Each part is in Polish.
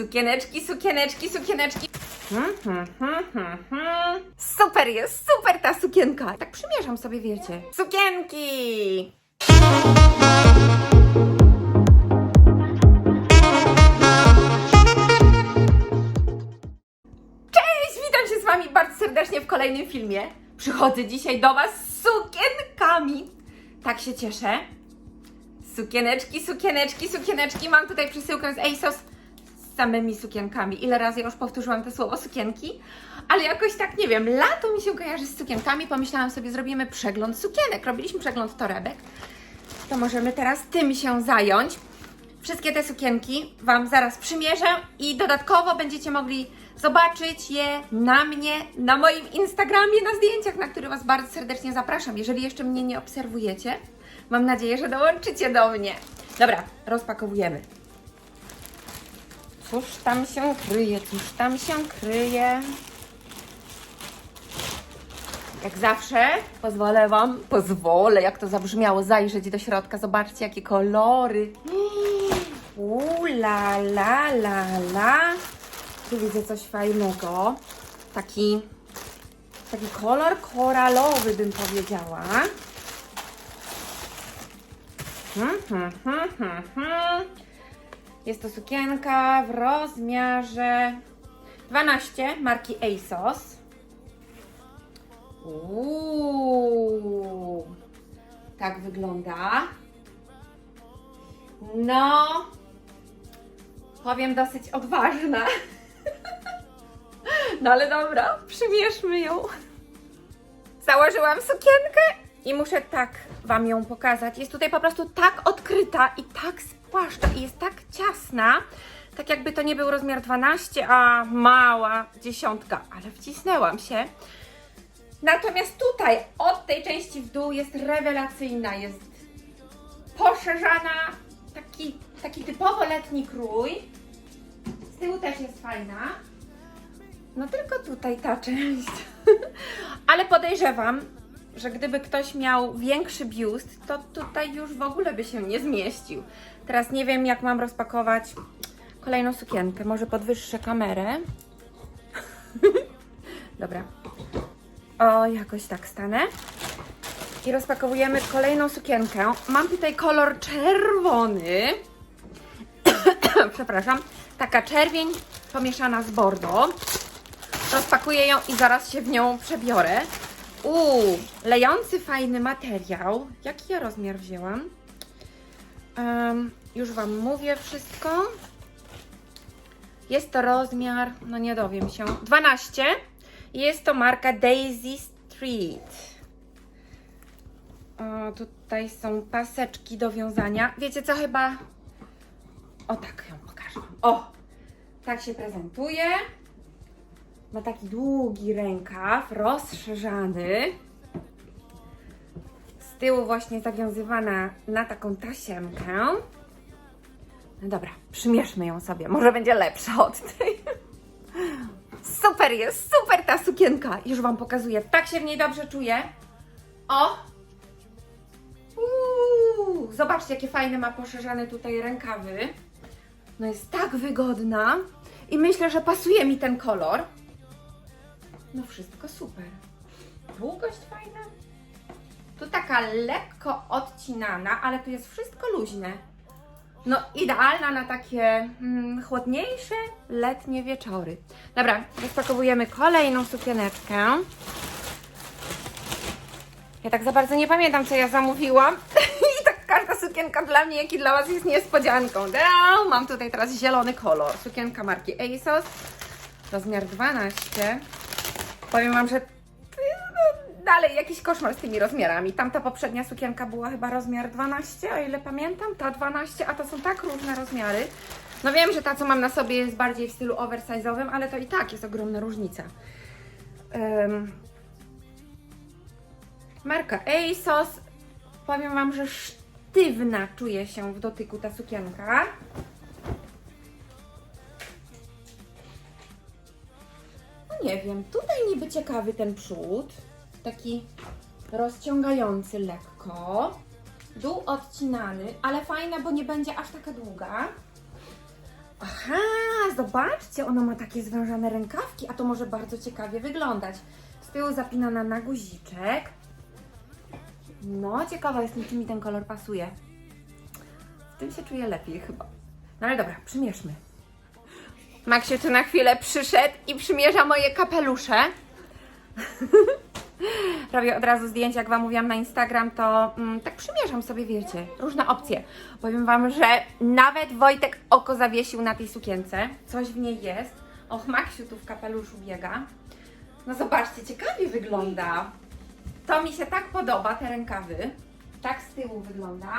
Sukieneczki, sukieneczki, sukieneczki. Hmm, hmm, hmm, hmm, hmm. Super jest, super ta sukienka. Tak przymierzam sobie, wiecie. Sukienki! Cześć, witam się z Wami bardzo serdecznie w kolejnym filmie. Przychodzę dzisiaj do Was z sukienkami. Tak się cieszę. Sukieneczki, sukieneczki, sukieneczki. Mam tutaj przesyłkę z ASOS samymi sukienkami. Ile razy ja już powtórzyłam to słowo sukienki? Ale jakoś tak, nie wiem, lato mi się kojarzy z sukienkami. Pomyślałam sobie, zrobimy przegląd sukienek. Robiliśmy przegląd torebek. To możemy teraz tym się zająć. Wszystkie te sukienki Wam zaraz przymierzę i dodatkowo będziecie mogli zobaczyć je na mnie, na moim Instagramie, na zdjęciach, na które Was bardzo serdecznie zapraszam. Jeżeli jeszcze mnie nie obserwujecie, mam nadzieję, że dołączycie do mnie. Dobra, rozpakowujemy. Cóż tam się kryje, cóż tam się kryje. Jak zawsze pozwolę Wam, pozwolę, jak to zabrzmiało, zajrzeć do środka. Zobaczcie, jakie kolory. Uuu, la, la, la, la. Tu widzę coś fajnego. Taki, taki kolor koralowy, bym powiedziała. Hmm, hmm, hmm, hmm, hmm. Jest to sukienka w rozmiarze 12 marki ASOS. Uuu, tak wygląda. No, powiem dosyć odważna. No ale dobra, przymierzmy ją. Założyłam sukienkę i muszę tak Wam ją pokazać. Jest tutaj po prostu tak odkryta i tak spłaszcza i jest tak ciasna, tak jakby to nie był rozmiar 12, a mała dziesiątka, ale wcisnęłam się. Natomiast tutaj, od tej części w dół jest rewelacyjna, jest poszerzana, taki, taki typowo letni krój. Z tyłu też jest fajna. No tylko tutaj ta część. Ale podejrzewam, że gdyby ktoś miał większy biust, to tutaj już w ogóle by się nie zmieścił. Teraz nie wiem, jak mam rozpakować kolejną sukienkę. Może podwyższę kamerę. Dobra. O, jakoś tak stanę. I rozpakowujemy kolejną sukienkę. Mam tutaj kolor czerwony. Przepraszam. Taka czerwień pomieszana z bordeaux. Rozpakuję ją i zaraz się w nią przebiorę. Uuu, lejący fajny materiał. Jaki ja rozmiar wzięłam? Em, już Wam mówię wszystko. Jest to rozmiar, no nie dowiem się, 12. Jest to marka Daisy Street. O, tutaj są paseczki do wiązania. Wiecie co chyba? O tak ją pokażę. O! Tak się prezentuje. Ma taki długi rękaw, rozszerzany. Tyłu właśnie zawiązywana na taką tasiemkę. No dobra, przymierzmy ją sobie. Może będzie lepsza od tej. Super jest, super ta sukienka. Już Wam pokazuję. Tak się w niej dobrze czuję. O! Uuu, zobaczcie, jakie fajne ma poszerzane tutaj rękawy. No jest tak wygodna. I myślę, że pasuje mi ten kolor. No wszystko super. Długość fajna. Tu taka lekko odcinana, ale tu jest wszystko luźne. No idealna na takie mm, chłodniejsze, letnie wieczory. Dobra, rozpakowujemy kolejną sukieneczkę. Ja tak za bardzo nie pamiętam, co ja zamówiłam. I tak każda sukienka dla mnie, jak i dla Was jest niespodzianką. Da, mam tutaj teraz zielony kolor. Sukienka marki ASOS. Rozmiar 12. Powiem Wam, że dalej jakiś koszmar z tymi rozmiarami. Tamta poprzednia sukienka była chyba rozmiar 12, o ile pamiętam. Ta 12, a to są tak różne rozmiary. No wiem, że ta, co mam na sobie jest bardziej w stylu oversize'owym, ale to i tak jest ogromna różnica. Em, marka ASOS. Powiem Wam, że sztywna czuje się w dotyku ta sukienka. No nie wiem, tutaj niby ciekawy ten przód. Taki rozciągający lekko. Dół odcinany, ale fajna, bo nie będzie aż taka długa. Aha, zobaczcie, ona ma takie zwężane rękawki, a to może bardzo ciekawie wyglądać. Z tyłu zapinana na guziczek. No, ciekawa jestem, czy mi ten kolor pasuje. W tym się czuję lepiej chyba. No ale dobra, przymierzmy. Maksiu tu na chwilę przyszedł i przymierza moje kapelusze. Robię od razu zdjęcia, jak Wam mówiłam na Instagram, to mm, tak przymierzam sobie, wiecie, różne opcje. Powiem Wam, że nawet Wojtek oko zawiesił na tej sukience. Coś w niej jest. Och, Maksiu tu w kapeluszu biega. No zobaczcie, ciekawie wygląda. To mi się tak podoba, te rękawy. Tak z tyłu wygląda.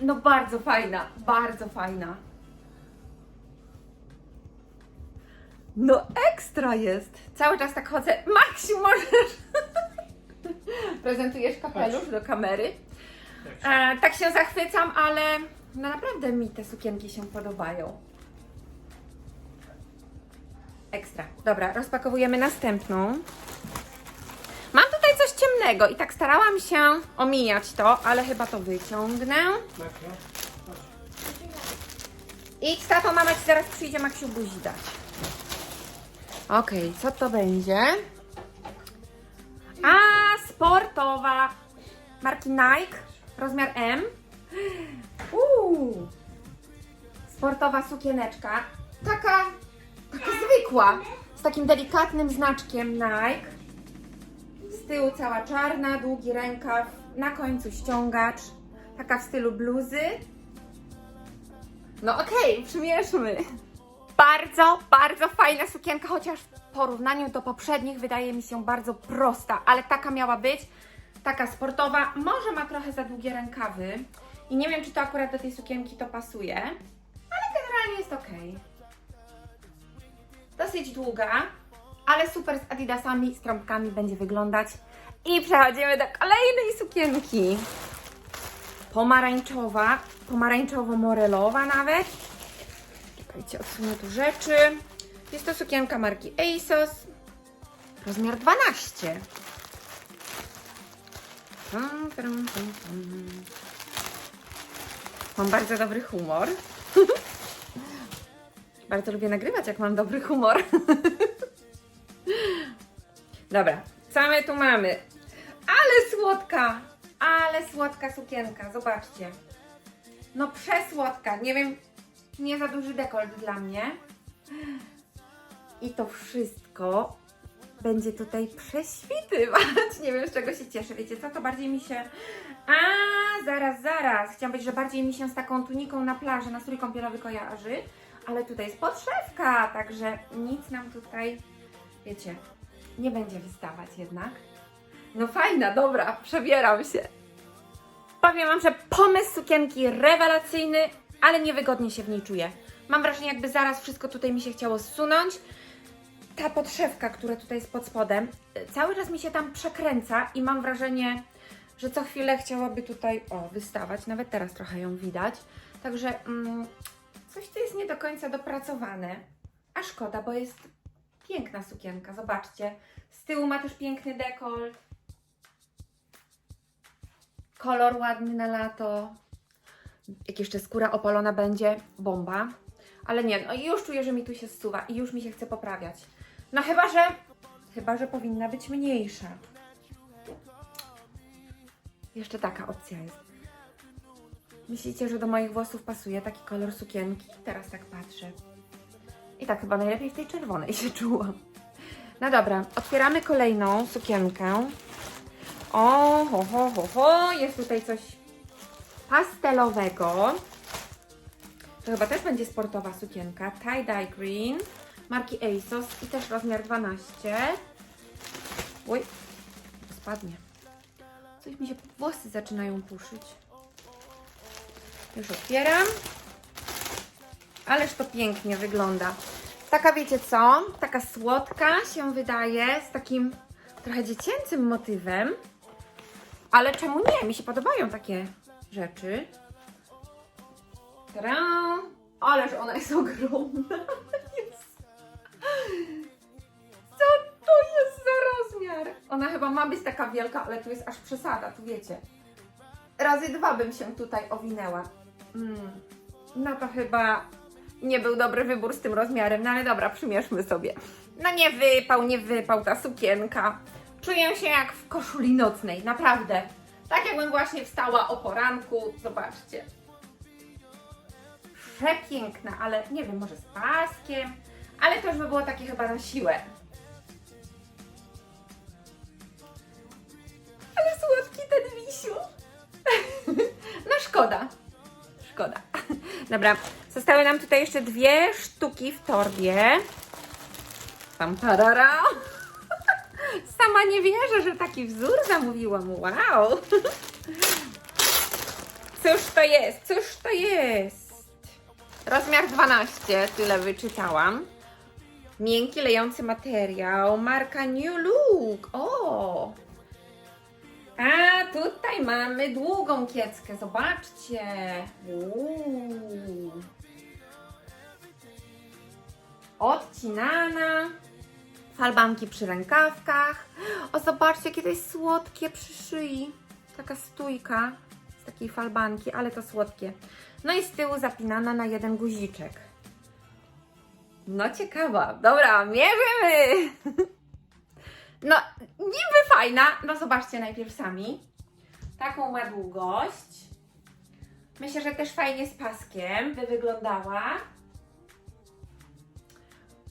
No bardzo fajna, bardzo fajna. No ekstra jest. Cały czas tak chodzę. Maksiu, możesz... Prezentujesz kapelusz do kamery. E, tak się zachwycam, ale no naprawdę mi te sukienki się podobają. Ekstra. Dobra, rozpakowujemy następną. Mam tutaj coś ciemnego i tak starałam się omijać to, ale chyba to wyciągnę. Idź, tato, mama ci zaraz przyjdzie Maksiu buzi dać. Okej, co to będzie? A, sportowa. Marki Nike, rozmiar M. Uuu, sportowa sukieneczka. Taka, taka zwykła, z takim delikatnym znaczkiem Nike. Z tyłu cała czarna, długi rękaw, na końcu ściągacz. Taka w stylu bluzy. No okej, przymierzmy. Bardzo, bardzo fajna sukienka, chociaż w porównaniu do poprzednich wydaje mi się bardzo prosta, ale taka miała być, taka sportowa. Może ma trochę za długie rękawy i nie wiem, czy to akurat do tej sukienki to pasuje, ale generalnie jest ok. Dosyć długa, ale super z adidasami, z trąbkami będzie wyglądać. I przechodzimy do kolejnej sukienki. Pomarańczowa, pomarańczowo-morelowa nawet. Czekajcie, odsunę tu rzeczy. Jest to sukienka marki ASOS. Rozmiar 12. Tum, tum, tum, tum. Mam bardzo dobry humor. bardzo lubię nagrywać, jak mam dobry humor. Dobra, co my tu mamy? Ale słodka! Ale słodka sukienka, zobaczcie. No przesłodka, nie wiem, nie za duży dekolt dla mnie. I to wszystko będzie tutaj prześwitywać. Nie wiem, z czego się cieszę. Wiecie co, to bardziej mi się... A, zaraz, zaraz. Chciałam powiedzieć, że bardziej mi się z taką tuniką na plaży, na strój kąpielowy kojarzy. Ale tutaj jest podszewka, także nic nam tutaj, wiecie, nie będzie wystawać jednak. No fajna, dobra, przebieram się. Powiem Wam, że pomysł sukienki rewelacyjny, ale niewygodnie się w niej czuję. Mam wrażenie, jakby zaraz wszystko tutaj mi się chciało zsunąć. Ta podszewka, która tutaj jest pod spodem, cały czas mi się tam przekręca i mam wrażenie, że co chwilę chciałaby tutaj, o, wystawać. Nawet teraz trochę ją widać. Także mm, coś tu jest nie do końca dopracowane. A szkoda, bo jest piękna sukienka, zobaczcie. Z tyłu ma też piękny dekolt. Kolor ładny na lato. Jak jeszcze skóra opalona będzie, bomba. Ale nie, no już czuję, że mi tu się zsuwa i już mi się chce poprawiać. No chyba, że... Chyba, że powinna być mniejsza. Jeszcze taka opcja jest. Myślicie, że do moich włosów pasuje taki kolor sukienki? Teraz tak patrzę. I tak chyba najlepiej w tej czerwonej się czułam. No dobra, otwieramy kolejną sukienkę. O, ho, ho, ho, ho, jest tutaj coś pastelowego. To chyba też będzie sportowa sukienka. Tie-dye green marki ASOS i też rozmiar 12. Oj, spadnie. Coś mi się włosy zaczynają puszyć. Już otwieram. Ależ to pięknie wygląda. Taka wiecie co? Taka słodka się wydaje z takim trochę dziecięcym motywem. Ale czemu nie? Mi się podobają takie rzeczy. Tadam! Ależ ona jest ogromna. Co to jest za rozmiar? Ona chyba ma być taka wielka, ale tu jest aż przesada, tu wiecie. Razy dwa bym się tutaj owinęła. Mm, no to chyba nie był dobry wybór z tym rozmiarem, no ale dobra, przymierzmy sobie. No nie wypał, nie wypał ta sukienka. Czuję się jak w koszuli nocnej, naprawdę. Tak jakbym właśnie wstała o poranku, zobaczcie. Przepiękna, ale nie wiem, może z paskiem, ale to już by było takie chyba na siłę. Ale słodki ten wisiu. No szkoda. Szkoda. Dobra, zostały nam tutaj jeszcze dwie sztuki w torbie. Tam tarara. Sama nie wierzę, że taki wzór zamówiłam. Wow. Cóż to jest? Cóż to jest? Rozmiar 12, tyle wyczytałam. Miękki, lejący materiał. Marka New Look. O! A tutaj mamy długą kieckę, zobaczcie. Uuu. Odcinana. Falbanki przy rękawkach. O, zobaczcie, jakie to jest słodkie przy szyi. Taka stójka z takiej falbanki, ale to słodkie. No i z tyłu zapinana na jeden guziczek. No ciekawa. Dobra, mierzymy. No, niby fajna. No zobaczcie najpierw sami. Taką ma długość. Myślę, że też fajnie z paskiem by wyglądała.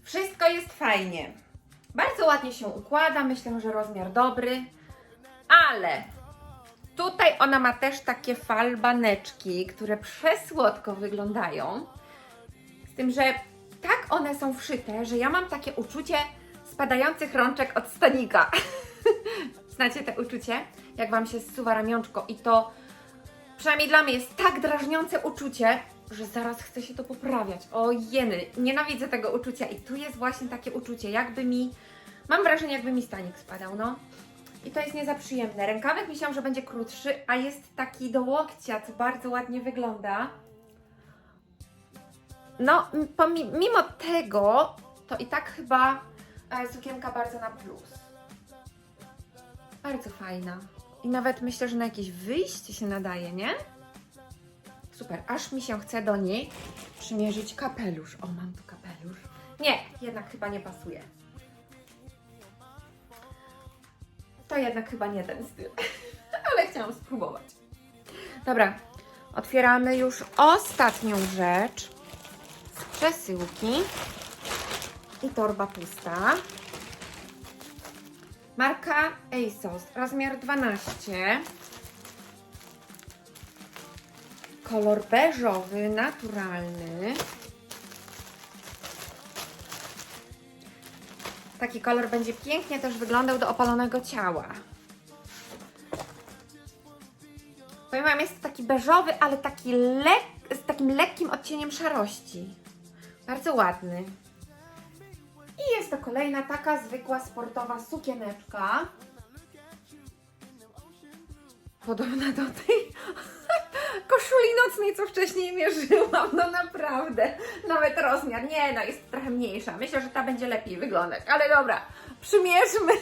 Wszystko jest fajnie. Bardzo ładnie się układa. Myślę, że rozmiar dobry. Ale tutaj ona ma też takie falbaneczki, które przesłodko wyglądają. Z tym, że tak one są wszyte, że ja mam takie uczucie spadających rączek od stanika. Znacie te uczucie? Jak Wam się zsuwa ramionczko i to przynajmniej dla mnie jest tak drażniące uczucie, że zaraz chce się to poprawiać. O jeny, nienawidzę tego uczucia i tu jest właśnie takie uczucie, jakby mi, mam wrażenie jakby mi stanik spadał, no. I to jest nie za przyjemne. Rękawek myślałam, że będzie krótszy, a jest taki do łokcia, co bardzo ładnie wygląda. No, mimo tego, to i tak chyba e, sukienka bardzo na plus. Bardzo fajna. I nawet myślę, że na jakieś wyjście się nadaje, nie? Super, aż mi się chce do niej przymierzyć kapelusz. O, mam tu kapelusz. Nie, jednak chyba nie pasuje. To jednak chyba nie ten styl. Ale chciałam spróbować. Dobra, otwieramy już ostatnią rzecz z przesyłki. I torba pusta. Marka ASOS, rozmiar 12. Kolor beżowy, naturalny. Taki kolor będzie pięknie też wyglądał do opalonego ciała. Powiem Wam, jest taki beżowy, ale taki lek, z takim lekkim odcieniem szarości. Bardzo ładny. I jest to kolejna taka zwykła sportowa sukieneczka. Podobna do tej koszuli nocnej, co wcześniej mierzyłam. No naprawdę. Nawet rozmiar. Nie, no jest trochę mniejsza. Myślę, że ta będzie lepiej wyglądać. Ale dobra, przymierzmy.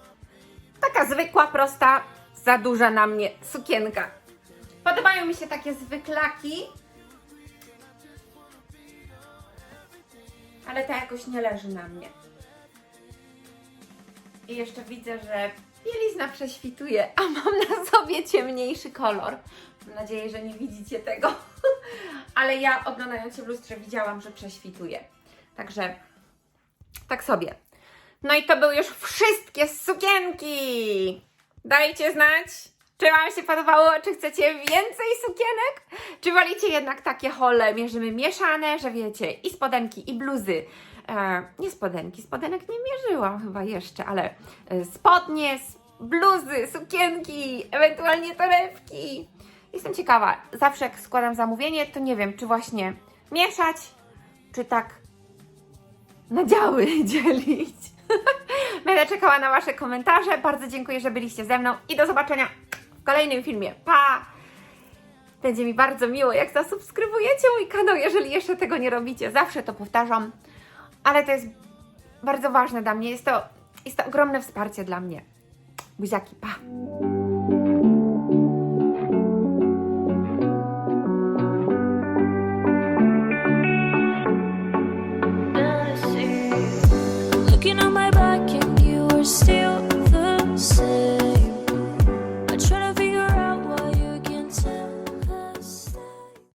Taka zwykła, prosta, za duża na mnie sukienka. Podobają mi się takie zwyklaki. ale ta jakoś nie leży na mnie. I jeszcze widzę, że bielizna prześwituje, a mam na sobie ciemniejszy kolor. Mam nadzieję, że nie widzicie tego, ale ja oglądając się w lustrze widziałam, że prześwituje. Także tak sobie. No i to były już wszystkie sukienki. Dajcie znać, czy Wam się podobało, czy chcecie więcej sukienek, czy wolicie jednak takie hole, mierzymy mieszane, że wiecie, i spodenki, i bluzy. E, nie spodenki, spodenek nie mierzyłam chyba jeszcze, ale e, spodnie, bluzy, sukienki, ewentualnie torebki. Jestem ciekawa, zawsze jak składam zamówienie, to nie wiem, czy właśnie mieszać, czy tak na działy dzielić. Będę czekała na Wasze komentarze. Bardzo dziękuję, że byliście ze mną i do zobaczenia w kolejnym filmie. Pa! Będzie mi bardzo miło, jak zasubskrybujecie mój kanał, jeżeli jeszcze tego nie robicie. Zawsze to powtarzam, ale to jest bardzo ważne dla mnie. Jest to, jest to ogromne wsparcie dla mnie. Buziaki, pa!